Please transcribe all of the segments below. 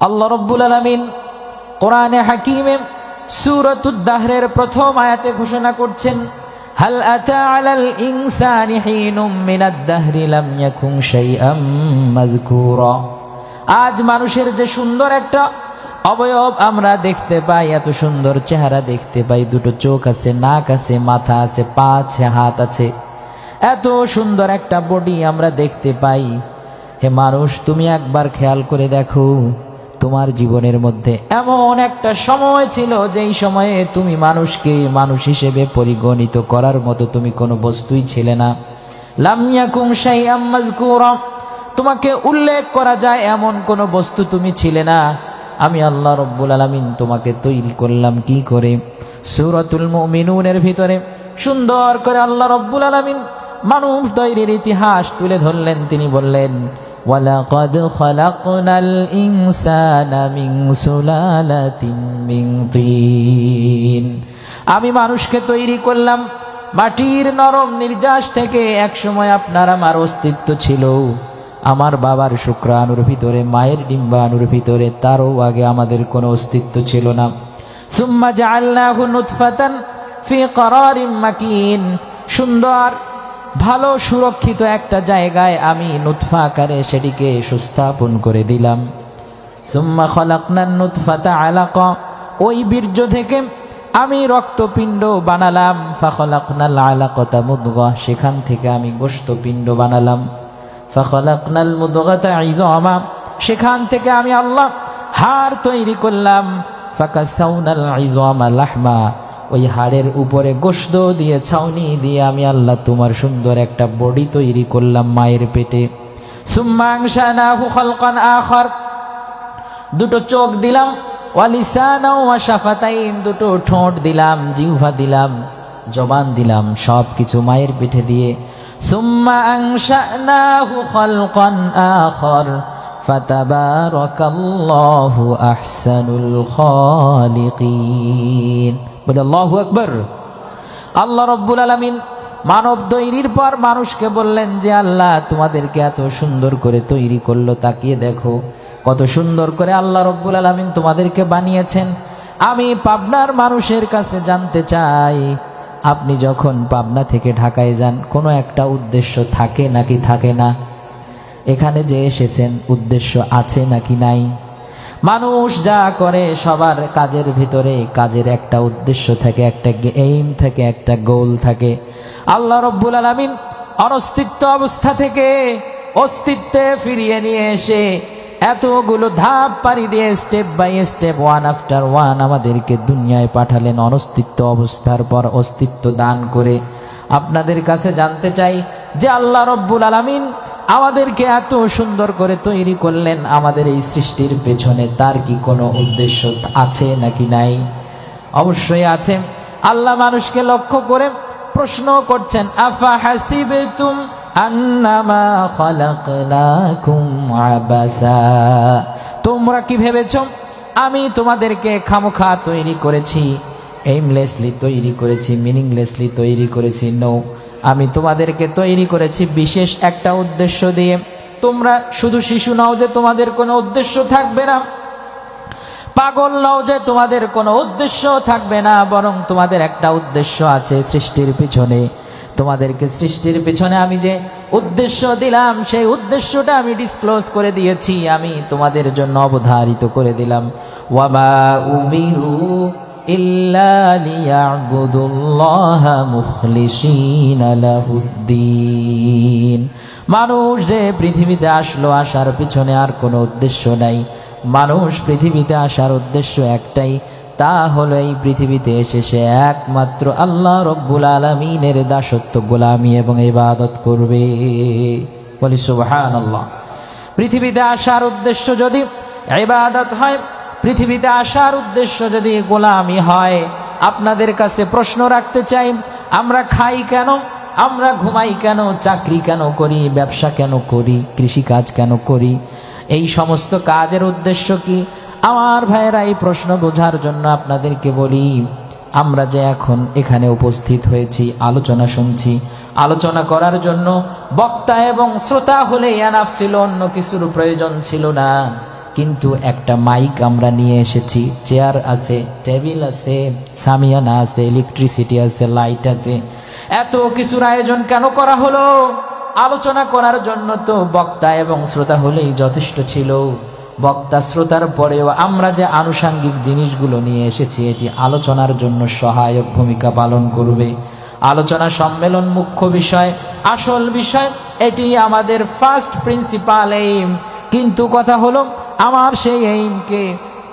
আল্লাহ রব্বুল আলমিন কোরআনে হাকিমে সুরতুদ্দাহরের প্রথম আয়াতে ঘোষণা করছেন, হাল আতা আলাল ইনসানি হিনুম মিনাদ দাহরি লাম ইয়াকুন শাইআম মাযকুরা। আজ মানুষের যে সুন্দর একটা অবয়ব আমরা দেখতে পাই, এত সুন্দর চেহারা দেখতে পাই, দুটো চোখ আছে, নাক আছে, মাথা আছে, পা আছে, হাত আছে, এত সুন্দর একটা বডি আমরা দেখতে পাই। হে মানুষ, তুমি একবার খেয়াল করে দেখো তোমার জীবনের মধ্যে এমন একটা সময় ছিল যেই সময়ে তুমি মানুষকে মানুষ হিসেবে পরিগণিত করার মতো তুমি কোনো বস্তুই ছিলে না। লামিয়াকুম শাইআম মাযকুরা। তোমাকে উল্লেখ করা যায় এমন কোনো বস্তু তুমি ছিলে না। আমি আল্লাহ রব্বুল আলামিন তোমাকে তৈরি করলাম কি করে? সুরতুল মিনুনের ভিতরে সুন্দর করে আল্লাহ রব্বুল আলামিন মানুষ তৈরির ইতিহাস তুলে ধরলেন। তিনি বললেন ওয়ালাকাদ খালাকনাল ইনসানা মিন সুলালাতিন মিন তিন আমি মানুষকে তৈরি করলাম মাটির নরম নির্যাস থেকে একসময় আপনার আমার অস্তিত্ব ছিল। আমার বাবার শুক্রাণুর ভিতরে, মায়ের ডিম্বাণুর ভিতরে, তারও আগে আমাদের কোনো অস্তিত্ব ছিল না। সুম্মা জাআলনাহু নুতফাতান ফি করারিম মাকিন। সুন্দর ভালো সুরক্ষিত একটা জায়গায় আমি নুতফা আকারে সেটিকে সুস্থাপন করে দিলাম। সুম্মা খলাকনান নুতফাতা আলাকা। ওই বীর্য থেকে আমি রক্তপিণ্ড বানালাম। ফাখলাকনাল আলাকতা মুদগা। সেখান থেকে আমি গোস্তপিণ্ড বানালাম। ফাখলাকনাল মুদগাতা ইজামা। সেখান থেকে আমি আল্লাহ হাড় তৈরি করলাম। ফাকাসাউনাল ইজামা লাহমা। ওই হাড়ের উপরে গোশত দিয়ে, ছাউনি দিয়ে আমি আল্লাহ তোমার সুন্দর একটা বডি তৈরি করলাম মায়ের পেটে। আখর। দুটো চোখ দিলাম দুটো ঠোঁট দিলাম, জিহ্বা দিলাম, জবান দিলাম সব কিছু মায়ের পিঠে দিয়ে। সুম্মা আংশানাহু খালকান আখর। ফাতাবারাকাল্লাহু আহসানুল খালিকিন। বলে আল্লাহু আকবার। আল্লাহ রব্বুল আলামিন মানব তৈরির পর মানুষকে বললেন যে, আল্লাহ, তোমাদেরকে এত সুন্দর করে তৈরি করল, তাকিয়ে দেখো। কত সুন্দর করে আল্লাহ রব্বুল আলামিন তোমাদেরকে বানিয়েছেন। আমি পাবনার মানুষের কাছে জানতে চাই, আপনি যখন পাবনা থেকে ঢাকায় যান, কোনো একটা উদ্দেশ্য থাকে নাকি থাকে না? এখানে যে এসেছেন, উদ্দেশ্য আছে নাকি নাই? মানুষ যা করে সবার কাজের ভিতরে, কাজের একটা উদ্দেশ্য থাকে, একটা এইম থাকে, একটা গোল থাকে। আল্লাহ রব্বুল আলমিন অনস্তিত্ব অবস্থা থেকে অস্তিত্বে ফিরিয়ে নিয়ে এসে এতগুলো ধাপ পাড়ি দিয়ে step by step one after one আমাদেরকে দুনিয়ায় পাঠালেন অনস্তিত্ব অবস্থার পর অস্তিত্ব দান করে। আপনাদের কাছে জানতে চাই যে আল্লাহ রব্বুল আলমিন আমাদেরকে এত সুন্দর করে তৈরি করলেন আমাদের এই সৃষ্টির পেছনে। তার কি কোনো উদ্দেশ্য আছে নাকি নাই? অবশ্যই আছে। আল্লাহ মানুষকে লক্ষ্য করে প্রশ্ন করছেন, আফা হাসিবেতুম আন্নামা খালাকনাকুম আবাসা? তোমরা কি ভেবেছ, আমি তোমাদেরকে খামোখা তৈরি করেছি এইমলেসলি তৈরি করেছি মিনিংলেসলি তৈরি করেছি? নো আমি তোমাদেরকে তৈরি করেছি বিশেষ একটা উদ্দেশ্য দিয়ে। তোমরা শুধু শিশু নাও যে তোমাদের কোনো উদ্দেশ্য থাকবে না। পাগল নাও যে তোমাদের কোনো উদ্দেশ্য থাকবে না, বরং তোমাদের একটা উদ্দেশ্য আছে সৃষ্টির পিছনে। তোমাদেরকে সৃষ্টির পিছনে আমি যে উদ্দেশ্য দিলাম, সেই উদ্দেশ্যটা আমি ডিসক্লোজ করে দিয়েছি, আমি তোমাদের জন্য অবধারিত করে দিলাম। ওয়াবা উমিরু ইল্লা লিয়াবুদুল্লাহ মুখলিসিন লাহুদ্দিন মানুষ যে পৃথিবীতে আসলো, আসার পিছনে আর কোনো উদ্দেশ্য নাই। মানুষ পৃথিবীতে আসার উদ্দেশ্য একটাই, তা হলো এই পৃথিবীতে এসে সে একমাত্র আল্লাহ রব্বুল আলমিনের দাসত্ব, গোলামি এবং ইবাদত করবে। বলি আল্লাহ পৃথিবীতে আসার উদ্দেশ্য যদি ইবাদত হয় পৃথিবীতে আসার উদ্দেশ্য যদি গোলামি হয়, আপনাদের কাছে প্রশ্ন রাখতে চাই, আমরা খাই কেন? আমরা ঘুমাই কেন? চাকরি কেন করি? ব্যবসা কেন করি? কৃষিকাজ কেন করি? এই সমস্ত কাজের উদ্দেশ্য কি? আমার ভাইয়েরা, এই প্রশ্ন বোঝার জন্য আপনাদেরকে বলি, আমরা যে এখন এখানে উপস্থিত হয়েছি, আলোচনা শুনছি, আলোচনা করার জন্য বক্তা এবং শ্রোতা হলে এনাফ ছিল, অন্য কিছুর প্রয়োজন ছিল না। কিন্তু একটা মাইক আমরা নিয়ে এসেছি, চেয়ার আছে, টেবিল আছে, সামিয়ানা আছে ইলেকট্রিসিটি আছে লাইট আছে। এত কিছুর আয়োজন কেন করা হলো? আলোচনা করার জন্য তো বক্তা এবং শ্রোতা হলেই যথেষ্ট ছিল। বক্তা শ্রোতার পরেও আমরা যে আনুষাঙ্গিক জিনিসগুলো নিয়ে এসেছি, এটি আলোচনার জন্য সহায়ক ভূমিকা পালন করবে। আলোচনা সম্মেলন মুখ্য বিষয়, আসল বিষয়, এটি আমাদের ফার্স্ট প্রিন্সিপাল এইম কিন্তু কথা হলো আমার সেই এইমকে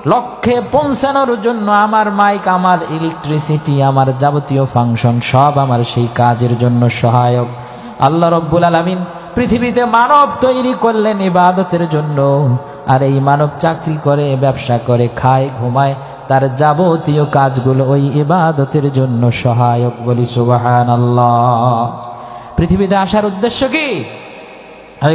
লক্ষ্যে পৌঁছানোর জন্য আমার মাইক, আমার ইলেকট্রিসিটি আমার যাবতীয় ফাংশন সব আমার সেই কাজের জন্য সহায়ক। আল্লাহ রব্বুল আলমিন পৃথিবীতে মানব তৈরি করলেন ইবাদতের জন্য। আর এই মানব চাকরি করে, ব্যবসা করে, খায়, ঘুমায়, তার যাবতীয় কাজগুলো ওই ইবাদতের জন্য সহায়ক বলি সুবাহান আল্লাহ পৃথিবীতে আসার উদ্দেশ্য কি?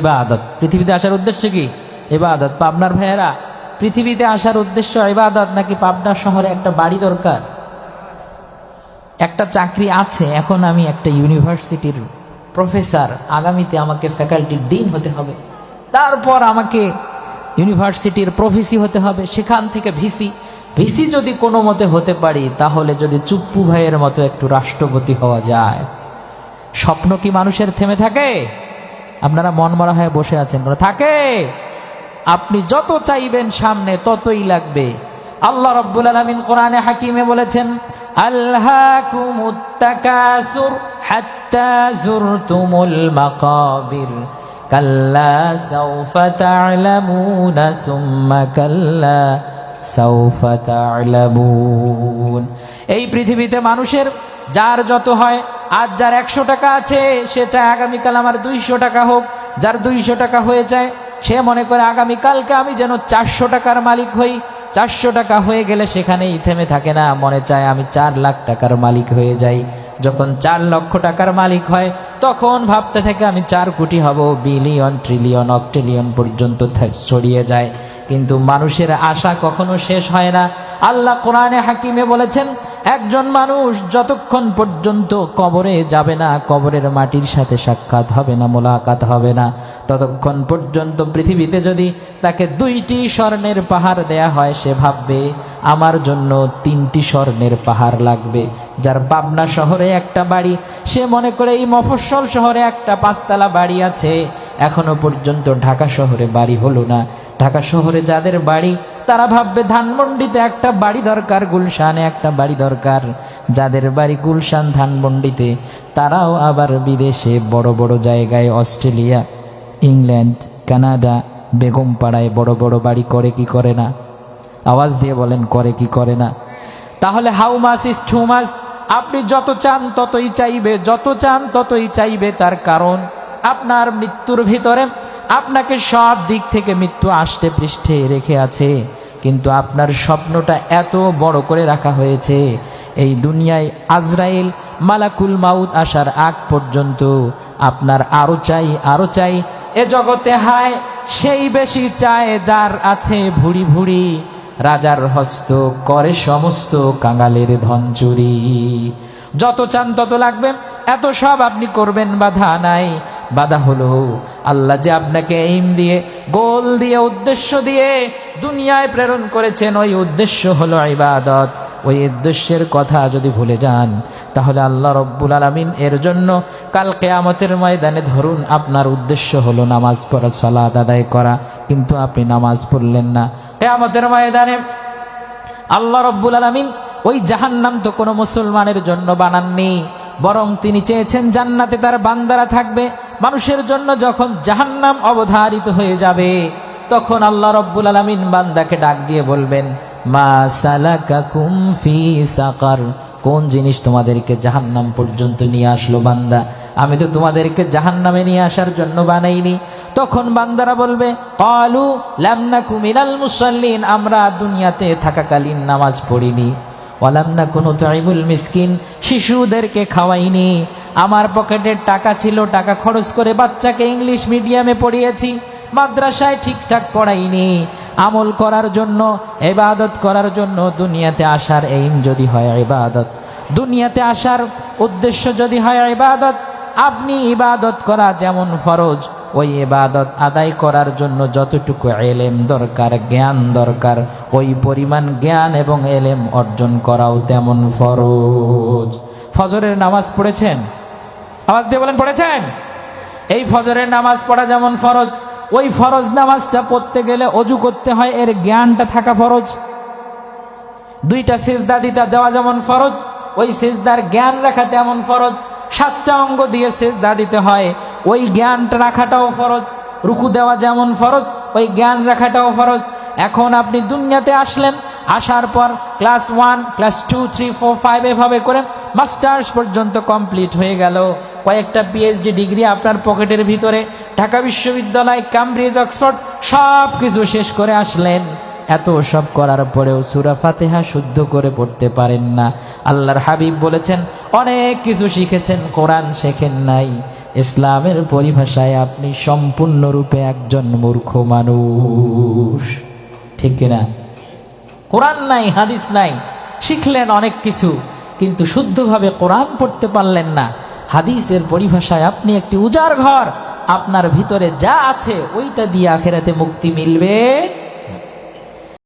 ইবাদত। পৃথিবীতে আসার উদ্দেশ্য কি? ইবাদত। পাবনার ভাইয়েরা, পৃথিবীতে আসার উদ্দেশ্য এবাদত নাকি পাবনা শহরে একটা বাড়ি দরকার? একটা চাকরি আছে, এখন আমি একটা ইউনিভার্সিটির প্রফেসর, আগামীতে আমাকে ফ্যাকাল্টির ডিন হতে হবে। তারপর আমাকে ইউনিভার্সিটির প্রফেসি হতে হবে, সেখান থেকে ভিসি। ভিসি যদি কোনো মতে হতে পারি, তাহলে যদি চুপ্পু ভাইয়ের মতো একটু রাষ্ট্রপতি হওয়া যায়। স্বপ্ন কি মানুষের থেমে থাকে? আপনারা মন মরা হয়ে বসে আছেন থাকে। আপনি যত চাইবেন সামনে ততই লাগবে। আল্লাহ রব্বুল আলমিন কোরআনে হাকিমে বলেছেন কাল্লা সুম্মা কাল্লা এই পৃথিবীতে মানুষের যার যত হয় আজ যার একশো টাকা আছে, সে চায় আগামীকাল আমার দুইশো টাকা হোক, যার দুইশো টাকা হয়ে যায় সে মনে করে আগামীকালকে আমি যেন চারশো টাকার মালিক হই। চারশো টাকা হয়ে গেলে সেখানেই থেমে থাকে না। মনে চায় আমি চার লাখ টাকার মালিক হয়ে যাই। যখন চার লক্ষ টাকার মালিক হয়, তখন ভাবতে থাকে আমি চার কোটি হব। বিলিয়ন, ট্রিলিয়ন অক্ট্রিলিয়ন পর্যন্ত ছড়িয়ে যায়। কিন্তু মানুষের আশা কখনো শেষ হয় না। আল্লাহ কোরআনে হাকিমে বলেছেন একজন মানুষ যতক্ষণ পর্যন্ত কবরে যাবে না, কবরের মাটির সাথে সাক্ষাৎ হবে না, মোলাকাত হবে না। ততক্ষণ পর্যন্ত পৃথিবীতে যদি তাকে দুইটি স্বর্ণের পাহাড় দেয়া হয়, সে ভাববে, আমার জন্য তিনটি স্বর্ণের পাহাড় লাগবে। যার পাবনা শহরে একটা বাড়ি, সে মনে করে এই মফস্বল শহরে একটা পাঁচতলা বাড়ি আছে। এখনও পর্যন্ত ঢাকা শহরে বাড়ি হলো না। ঢাকা শহরে যাদের বাড়ি তারা ভাববে, ধানমন্ডিতে একটা বাড়ি দরকার, গুলশানে একটা বাড়ি দরকার। যাদের বাড়ি গুলশান ধানমন্ডিতে, তারাও আবার বিদেশে বড় বড় জায়গায় অস্ট্রেলিয়া, ইংল্যান্ড, কানাডা, বেগমপাড়ায় বড় বড় বাড়ি করে কি করে না? আওয়াজ দিয়ে বলেন, করে কি করে না? তাহলে হাউ মাস ইস টু মাস আপনি যত চান ততই চাইবে, যত চান ততই চাইবে তার কারণ। আপনার মৃত্যুর ভিতরে আপনাকে সব দিক থেকে মৃত্যু আসতে পৃষ্ঠে রেখে আছে। কিন্তু আপনার স্বপ্নটা এত বড় করে রাখা হয়েছে। এই দুনিয়ায় আজরাইল মালাকুল মাউদ আসার আগ পর্যন্ত আপনার আরও চাই আরও চাই। এ জগতে হায়, সেই বেশি চায় যার আছে ভুড়ি ভুড়ি। রাজার হস্ত করে সমস্ত কাঙালের ধন চুরি। যত চান তত লাগবে, এত সব আপনি করবেন বাধা নাই। বাধা হলো। আল্লাহ যে আপনাকে এইম দিয়ে, গোল দিয়ে, উদ্দেশ্য দিয়ে দুনিয়ায় প্রেরণ করেছেন, ওই উদ্দেশ্য হলো ইবাদত। ওই উদ্দেশ্যের কথা যদি ভুলে যান, তাহলে আল্লাহ রব্বুল আলমিন এর জন্য কাল কেয়ামতের ময়দানে ধরুন আপনার উদ্দেশ্য হলো নামাজ পড়া সালাদ আদায় করা, কিন্তু আপনি নামাজ পড়লেন না। কেয়ামতের ময়দানে আল্লাহ রব্বুল আলমিন ওই জাহান্নাম তো কোনো মুসলমানের জন্য বানাননি, বরং তিনি চেয়েছেন জান্নাতে তার বান্দারা থাকবে মানুষের জন্য যখন জাহান্নাম অবধারিত হয়ে যাবে, তখন আল্লাহ রব্বুল আলমিন বান্দাকে ডাক দিয়ে বলবেন, মা সালাকাকুম ফি সাকার। কোন জিনিস তোমাদেরকে জাহান্নাম পর্যন্ত নিয়ে আসলো বান্দা? আমি তো তোমাদেরকে জাহান্নামে নিয়ে আসার জন্য বানাইনি। তখন বান্দারা বলবে, কালু লামনা মিনাল মুসাল্লিন। আমরা দুনিয়াতে থাকাকালীন নামাজ পড়িনি। ওয়ালামনা কোনো তাইবুল মিসকিন, শিশুদেরকে খাওয়াইনি। আমার পকেটের টাকা ছিল, টাকা খরচ করে বাচ্চাকে ইংলিশ মিডিয়ামে পড়িয়েছি। মাদ্রাসায় ঠিকঠাক পড়াইনি। আমল করার জন্য এবাদত করার জন্য দুনিয়াতে আসার এইম যদি হয় ইবাদত। দুনিয়াতে আসার উদ্দেশ্য যদি হয় ইবাদত, আপনি ইবাদত করা যেমন ফরজ, ওই ইবাদত আদায় করার জন্য যতটুকু এলেম দরকার, জ্ঞান দরকার, ওই পরিমাণ জ্ঞান এবং এলেম অর্জন করাও তেমন ফরজ। ফজরের নামাজ পড়েছেন? আওয়াজ দিয়ে বলেন, পড়েছেন? এই ফজরের নামাজ পড়া যেমন ফরজ, ওই ফরজ নামাজটা পড়তে গেলে অজু করতে হয়, এর জ্ঞানটা থাকা ফরজ। দুইটা সেজদা দিতে যাওয়া যেমন ফরজ, ওই সেজদার জ্ঞান রাখা তেমন ফরজ। সাতটা অঙ্গ দিয়ে সেজদা দিতে হয়, ওই জ্ঞানটা রাখাটাও ফরজ। রুকু দেওয়া যেমন ফরজ, ওই জ্ঞান রাখাটাও ফরজ। এখন আপনি দুনিয়াতে আসলেন, আসার পর class one, class two, three, four, five এভাবে করে মাস্টার্স পর্যন্ত কমপ্লিট হয়ে গেল। কয়েকটা পিএইচডি ডিগ্রি আপনার পকেটের ভিতরে, ঢাকা বিশ্ববিদ্যালয় ক্যামব্রিজ অক্সফোর্ড সব কিছু শেষ করে আসলেন। এত সব করার পরেও সুরা ফাতেহা শুদ্ধ করে পড়তে পারেন না। আল্লাহর হাবিব বলেছেন, অনেক কিছু শিখেছেন, কোরআন শেখেন নাই। ইসলামের পরিভাষায় আপনি সম্পূর্ণরূপে একজন মূর্খ মানুষ। ঠিক কিনা? কোরআন নাই, হাদিস নাই, শিখলেন অনেক কিছু, কিন্তু শুদ্ধভাবে কোরআন পড়তে পারলেন না। হাদিসের পরিভাষায় আপনি একটি উজার ঘর, আপনার ভিতরে যা আছে ওইটা দিয়ে আখেরাতে মুক্তি মিলবে।